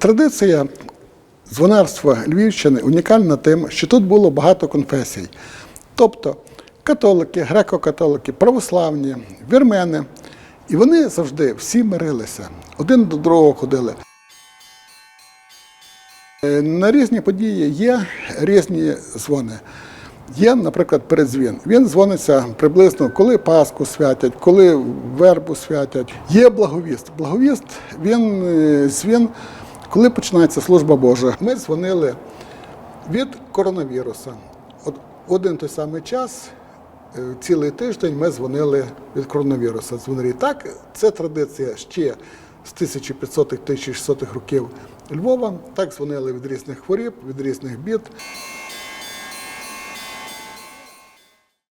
Традиція дзвонарства Львівщини унікальна тим, що тут було багато конфесій. Тобто католики, греко-католики, православні, вірмени. І вони завжди всі мирилися, один до другого ходили. Е, на різні події є різні дзвони. Є, наприклад, передзвін. Він дзвониться приблизно, коли Пасху святять, коли вербу святять. Є благовіст. Благовіст він е, дзвін, коли починається служба Божа. Ми дзвонили від коронавіруса. От один той самий час, е, цілий тиждень ми дзвонили від коронавіруса. Дзвонили. Так, це традиція ще з 1500-1600 років Львова. Так дзвонили від різних хворіб, від різних бід.